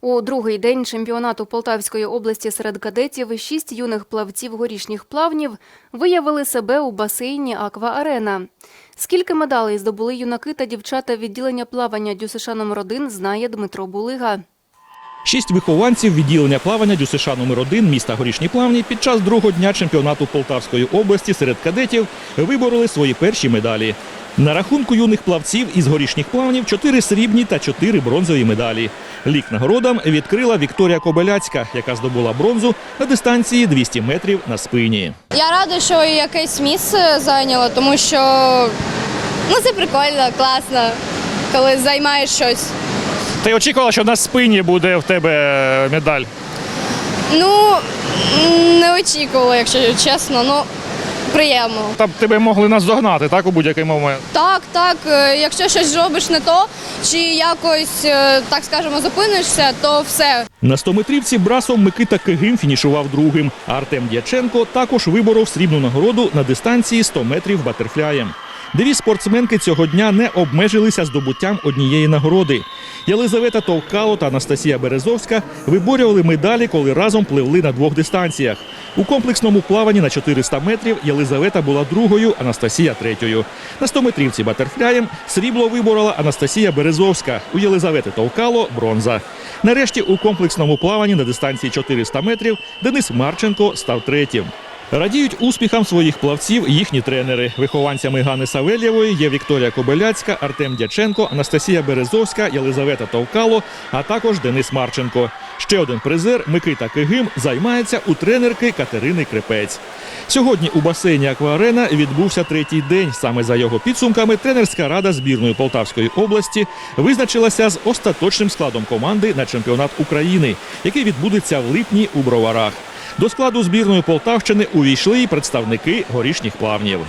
У другий день чемпіонату Полтавської області серед кадетів шість юних плавців горішніх плавнів виявили себе у басейні Аква-Арена. Скільки медалей здобули юнаки та дівчата відділення плавання ДЮСШ номер 1 знає Дмитро Булига. Шість вихованців відділення плавання ДЮСШ номер 1 міста Горішні Плавні під час другого дня чемпіонату Полтавської області серед кадетів вибороли свої перші медалі. На рахунку юних плавців із горішніх плавнів чотири срібні та чотири бронзові медалі. Лік нагородам відкрила Вікторія Кобеляцька, яка здобула бронзу на дистанції 200 метрів на спині. Я рада, що якесь місце зайняла, тому що ну, це прикольно, класно, коли займаєш щось. Ти очікувала, що на спині буде в тебе медаль? Ну, не очікувала, якщо чесно, ну приємно. Там тебе могли наздогнати, так, у будь-який момент. Так, так, е, якщо щось робиш не то, чи якось, е, так скажемо, зупинишся, то все. На 100-метрівці брасом Микита Кигим фінішував другим. А Артем Дяченко також виборов срібну нагороду на дистанції 100 метрів батерфляєм. Дві спортсменки цього дня не обмежилися здобуттям однієї нагороди. Єлизавета Товкало та Анастасія Березовська виборювали медалі, коли разом пливли на двох дистанціях. У комплексному плаванні на 400 метрів Єлизавета була другою, Анастасія третьою. На 100-метрівці батерфляєм срібло виборола Анастасія Березовська. У Єлизавети Товкало бронза. Нарешті у комплексному плаванні на дистанції 400 метрів Денис Марченко став третім. Радіють успіхам своїх плавців їхні тренери. Вихованцями Гани Савельєвої є Вікторія Кобиляцька, Артем Дяченко, Анастасія Березовська, Єлизавета Товкало, а також Денис Марченко. Ще один призер Микита Кигим займається у тренерки Катерини Крепець. Сьогодні у басейні Акваарена відбувся третій день. Саме за його підсумками тренерська рада збірної Полтавської області визначилася з остаточним складом команди на чемпіонат України, який відбудеться в липні у Броварах. До складу збірної Полтавщини увійшли і представники горішніх плавнів.